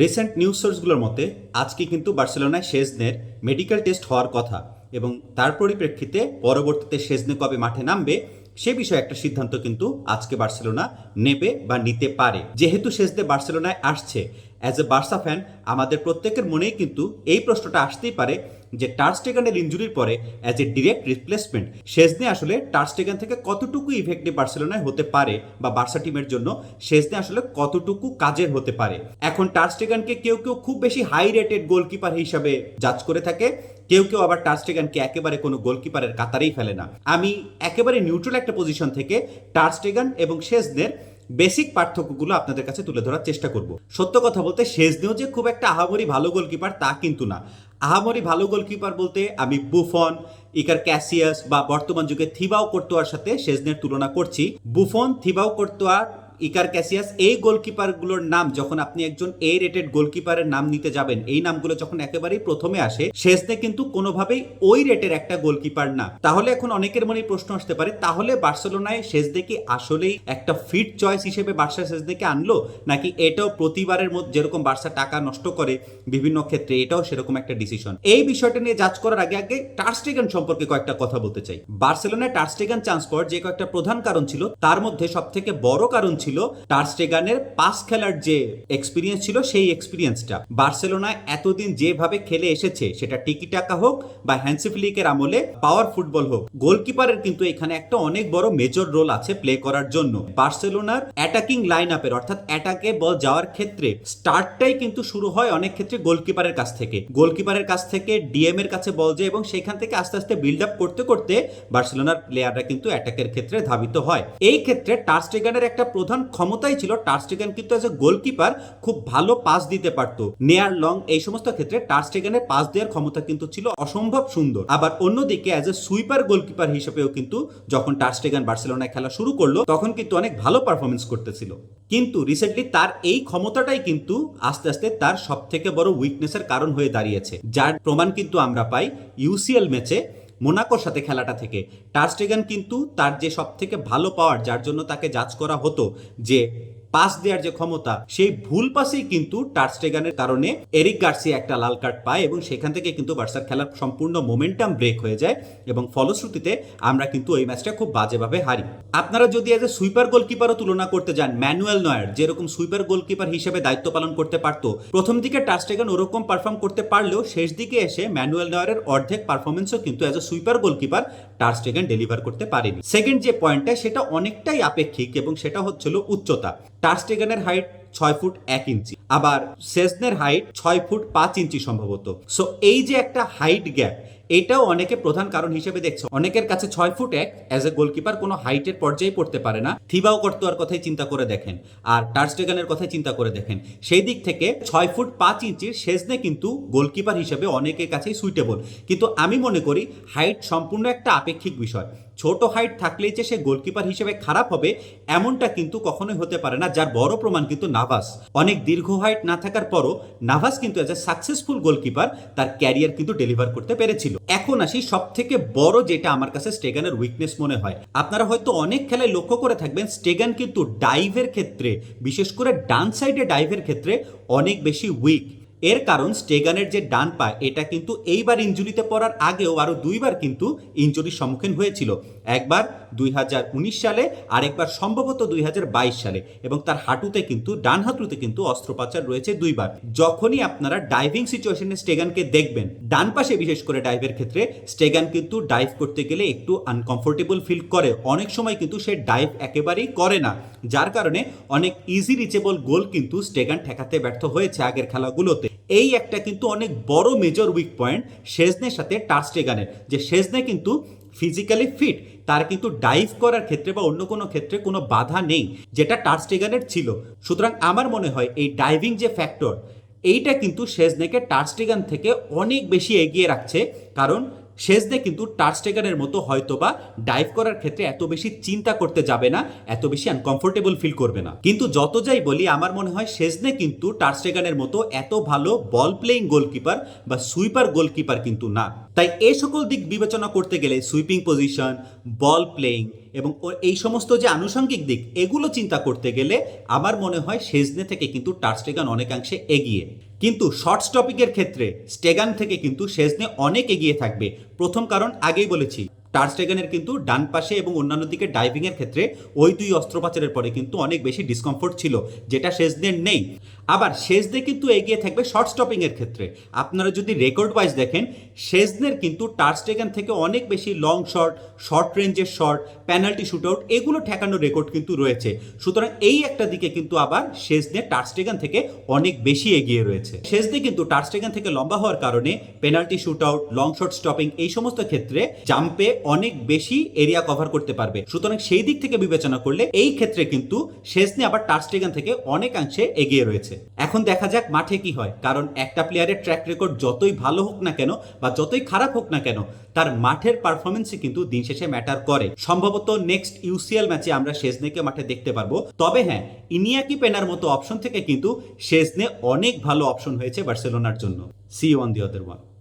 Recent news সোর্সগুলোর মতে, আজকে কিন্তু বার্সেলোনায় শেজনের মেডিকেল টেস্ট হওয়ার কথা এবং তার পরিপ্রেক্ষিতে পরবর্তীতে শেজনে কবে মাঠে নামবে, সে বিষয়ে একটা সিদ্ধান্ত কিন্তু আজকে বার্সেলোনা নেবে বা নিতে পারে। যেহেতু শেষদে বার্সেলোনায় আসছে অ্যাজ এ বার্সা ফ্যান আমাদের প্রত্যেকের মনেই কিন্তু এই প্রশ্নটা আসতেই পারে যে টার্সটেগানের ইঞ্জুরির পরে as a direct replacement Szczesny আসলে টার্সটেগান থেকে কতটুকু ইফেক্টিভ বার্সেলোনায় হতে পারে বা বার্সা টিমের জন্য শেজনে আসলে কতটুকু কাজের হতে পারে। এখন টার্সটেগানকে কেউ কেউ খুব বেশি হাই রেটেড গোলকিপার হিসাবে জাজ করে থাকে, কেউ কেউ আবার টার্সটেগানকে একেবারে কোনো গোলকিপারের কাতারেই ফেলে না। আমি একেবারে নিউট্রাল একটা পজিশন থেকে টার্সটেগান এবং শেজনের বেসিক পার্থক্যগুলো আপনাদের কাছে তুলে ধরার চেষ্টা করব। সত্য কথা বলতে শেজনেও যে খুব একটা আহামরি ভালো গোলকিপার তা কিন্তু না। আহামরি ভালো গোলকিপার বলতে আমি বুফন, ইকার ক্যাসিয়াস বা বর্তমান যুগে থিবাও কর্তোয়ার সাথে শেজনের তুলনা করছি। Buffon, Thibaut Courtois Iker Casillas, এই গোলকিপারগুলোর নাম যখন আপনি একজন এ রেটেড গোলকিপারের নাম নিতে যাবেন, এই নামগুলো যখন একেবারেই প্রথমে আসে শেষনে কিন্তু কোনোভাবেই ওই রেটের একটা গোলকিপার না। তাহলে এখন অনেকের মনে প্রশ্ন আসতে পারে, তাহলে বার্সেলোনায় শেষদে কি আসলেই একটা ফিট চয়েস হিসেবে বার্সা শেষদেকে আনলো? নাকি এটাও প্রতিবারের মধ্যে যেরকম বার্সা টাকা নষ্ট করে বিভিন্ন ক্ষেত্রে, এটাও সেরকম একটা ডিসিশন এই বিষয়টা নিয়ে যাচ করার আগে আগে টার্স্টেগান সম্পর্কে কয়েকটা কথা বলতে চাই। বার্সেলোনায় টার্স্টেগান চান্স পাওয়ার যে কয়েকটা প্রধান কারণ ছিল, তার মধ্যে সব থেকে বড় কারণ ছিল টার্স্টেগানের পাস খেলার যে এক্সপিরিয়েন্স ছিল, সেই এক্সপিরিয়েন্সটা বার্সেলোনায় এতদিন যেভাবে খেলে এসেছে, সেটা টিকি টাকা হোক বা হ্যান্সিফ্লিকের আমলে পাওয়ার ফুটবল হোক গোলকিপারের কিন্তু এখানে একটা অনেক বড় মেজর রোল আছে প্লে করার জন্য। বার্সেলোনার অ্যাটাকিং লাইন আপের অর্থাৎ অ্যাটাকে বল যাওয়ার ক্ষেত্রে স্টার্টটাই কিন্তু শুরু হয় অনেক ক্ষেত্রে গোলকিপারের কাছ থেকে। গোলকিপারের কাছ থেকে ডিএম এর কাছে বল যায় এবং সেখান থেকে আস্তে আস্তে বিল্ড আপ করতে করতে বার্সেলোনার প্লেয়াররা কিন্তু অ্যাটাকের ক্ষেত্রে ধাবিত হয়। এই ক্ষেত্রে টার্স্টেগানের একটা প্রধান ক্ষমতাই ছিল টার্স্টেগান, কিন্তু এজ এ গোলকিপার খুব ভালো পাস দিতে পারত। নেয়ার লং এই সমস্ত ক্ষেত্রে টার্স্টেগানের পাস দেওয়ার ক্ষমতা কিন্তু ছিল অসম্ভব সুন্দর। আবার অন্যদিকে অ্যাজ এ সুইপার গোলকিপার হিসেবেও কিন্তু যখন টার্স্টেগান বার্সেলোনায় খেলা শুরু করল, তখন কিন্তু অনেক ভালো পারফরমেন্স করতেছিল। কিন্তু রিসেন্টলি তার এই ক্ষমতাটাই কিন্তু আস্তে আস্তে তার সব থেকে বড় উইকনেসের কারণ হয়ে দাঁড়িয়েছে। যার প্রমাণ কিন্তু আমরা পাই ইউসিএল ম্যাচে মোনাকোর সাথে খেলাটা থেকে। টার্স্টেগান কিন্তু তার যে সব থেকে ভালো পাওয়ার যার জন্য তাকে জাজ করা হতো যে পাস দেওয়ার যে ক্ষমতা, সেই ভুল পাসেই কিন্তু টার্স্টেগানের কারণে এরিক গার্সিয়া একটা লাল কার্ড পায় এবং সেখান থেকে কিন্তু বার্সার খেলার সম্পূর্ণ মোমেন্টাম ব্রেক হয়ে যায় এবং ফলশ্রুতিতে আমরা কিন্তু ওই ম্যাচটা খুব বাজেভাবে হারি। আপনারা যদি এজ এ সুইপার গোলকিপারও তুলনা করতে যান, ম্যানুয়েল নয়ার যেরকম সুইপার গোলকিপার হিসেবে দায়িত্ব পালন করতে পারতো, প্রথম দিকে টার্স্টেগান ওরকম পারফর্ম করতে পারলেও শেষ দিকে এসে ম্যানুয়েল নয়ারের অর্ধেক পারফরমেন্সও কিন্তু as a sweeper goalkeeper ter Stegen deliver করতে পারেনি। সেকেন্ড যে পয়েন্টটা সেটা অনেকটাই আপেক্ষিক এবং সেটা হচ্ছিল উচ্চতা। টার্স্টেগানের হাইট ছয় ফুট এক ইঞ্চি, আবার সেজনের হাইট ছয় ফুট পাঁচ ইঞ্চি সম্ভবত। সো এই যে একটা হাইট গ্যাপ এটাও অনেকে প্রধান কারণ হিসেবে দেখছে। অনেকের কাছে ছয় ফুট এক অ্যাজ এ গোলকিপার কোনো হাইটের পর্যায়ে পড়তে পারে না। থিবাও কর্তোয়ার কথাই চিন্তা করে দেখেন। আর টার্স্টেগানের কথাই চিন্তা করে দেখেন। সেই দিক থেকে ছয় ফুট পাঁচ ইঞ্চির শেজনে কিন্তু গোলকিপার হিসেবে অনেকের কাছেই সুইটেবল কিন্তু আমি মনে করি হাইট সম্পূর্ণ একটা আপেক্ষিক বিষয়। ছোট হাইট থাকলেই যে সে গোলকিপার হিসেবে খারাপ হবে, এমনটা কিন্তু কখনোই হতে পারে না, যার বড় প্রমাণ কিন্তু নাভাস। অনেক দীর্ঘ হাইট না থাকার পরও নাভাস কিন্তু এজ এ সাকসেসফুল গোলকিপার তার ক্যারিয়ার কিন্তু ডেলিভার করতে পেরেছিল। এখন আসি সব থেকে বড় যেটা আমার কাছে স্টেগানের উইকনেস মনে হয়। আপনারা হয়তো অনেক খেলায় লক্ষ্য করে থাকবেন, স্টেগান কিন্তু ডাইভের ক্ষেত্রে, বিশেষ করে ডান সাইডে ডাইভের ক্ষেত্রে অনেক বেশি উইক এর কারণ স্টেগানের যে ডান পা, এটা কিন্তু এইবার ইঞ্জুরিতে পড়ার আগেও আরও দুইবার কিন্তু ইঞ্জুরির সম্মুখীন হয়েছিল। একবার দুই হাজার উনিশ সালে, আরেকবার সম্ভবত দুই হাজার বাইশ সালে। এবং তার হাঁটুতে কিন্তু, ডান হাঁটুতে কিন্তু অস্ত্রোপচার রয়েছে দুইবার। যখনই আপনারা ডাইভিং সিচুয়েশনে স্টেগানকে দেখবেন, ডান পাশে বিশেষ করে ডাইভের ক্ষেত্রে, স্টেগান কিন্তু ডাইভ করতে গেলে একটু আনকমফোর্টেবল ফিল করে। অনেক সময় কিন্তু সে ডাইভ একেবারেই করে না। যার কারণে অনেক ইজি রিচেবল গোল কিন্তু স্টেগান ঠেকাতে ব্যর্থ হয়েছে আগের খেলাগুলোতে। এই একটা কিন্তু অনেক বড় মেজর উইক পয়েন্ট শেজনের সাথে টার্স্টেগানের যে শেজনে কিন্তু ফিজিক্যালি ফিট তার কিন্তু ডাইভ করার ক্ষেত্রে বা অন্য কোনো ক্ষেত্রে কোনো বাধা নেই, যেটা টার্স্টেগানের ছিল। সুতরাং আমার মনে হয় এই ডাইভিং যে ফ্যাক্টর এইটা কিন্তু শেজনেকে টার্স্টেগান থেকে অনেক বেশি এগিয়ে রাখছে। কারণ শেজনে কিন্তু টার্স্টেগানের মতো হয়তোবা ডাইভ করার ক্ষেত্রে এত বেশি চিন্তা করতে যাবে না, এত বেশি আনকমফোর্টেবল ফিল করবে না। কিন্তু যত যাই বলি, আমার মনে হয় শেজনে কিন্তু টার্স্টেগানের মতো এত ভালো বল প্লেইং গোলকিপার বা সুইপার গোলকিপার কিন্তু না। তাই এই সকল দিক বিবেচনা করতে গেলে সুইপিং পজিশন বল প্লেইং এবং এই সমস্ত যে আনুষঙ্গিক দিক, এগুলো চিন্তা করতে গেলে আমার মনে হয় সেজনে থেকে কিন্তু টার্স্টেগান অনেকাংশে এগিয়ে। কিন্তু শর্ট স্টপিকের ক্ষেত্রে স্টেগান থেকে কিন্তু সেজনে অনেক এগিয়ে থাকবে। প্রথম কারণ আগেই বলেছি। টার্স্টেগানের কিন্তু ডান পাশে এবং অন্যান্য দিকে ডাইভিংয়ের ক্ষেত্রে ওই দুই অস্ত্রোপচারের পরে কিন্তু অনেক বেশি ডিসকমফোর্ট ছিল, যেটা শেষদের নেই। আবার শেষদে কিন্তু এগিয়ে থাকবে শর্ট স্টপিংয়ের ক্ষেত্রে। আপনারা যদি রেকর্ড ওয়াইজ দেখেন শেষদের কিন্তু টার্স্টেগান থেকে অনেক বেশি লং শট শর্ট রেঞ্জের শট পেনাল্টি শুটআউট এগুলো ঠেকানোর রেকর্ড কিন্তু রয়েছে। সুতরাং এই একটা দিকে কিন্তু আবার শেষদে টার্স্টেগান থেকে অনেক বেশি এগিয়ে রয়েছে। শেষদে কিন্তু টার্স্টেগান থেকে লম্বা হওয়ার কারণে penalty shootout long shot stopping এই সমস্ত ক্ষেত্রে জাম্পে অনেক বেশি এরিয়া কভার করতে পারবে। সুতরাং সেই দিক থেকে বিবেচনা করলে এই ক্ষেত্রে কিন্তু শেষনে আবার টার্স্টেগান থেকে অনেকাংশে এগিয়ে রয়েছে। এখন দেখা যাক মাঠে কি হয়। কারণ একটা প্লেয়ারের ট্র্যাক রেকর্ড যতই ভালো হোক না কেন বা যতই খারাপ হোক না কেন, তার মাঠের পারফরমেন্সই কিন্তু দিন শেষে ম্যাটার করে। সম্ভবত নেক্সট ইউসিএল ম্যাচে আমরা শেজনেকে মাঠে দেখতে পারব। তবে হ্যাঁ ইনিয়াকি পেনার মতো অপশন থেকে কিন্তু শেজনে অনেক ভালো অপশন হয়েছে বার্সেলোনার জন্য। See on the other one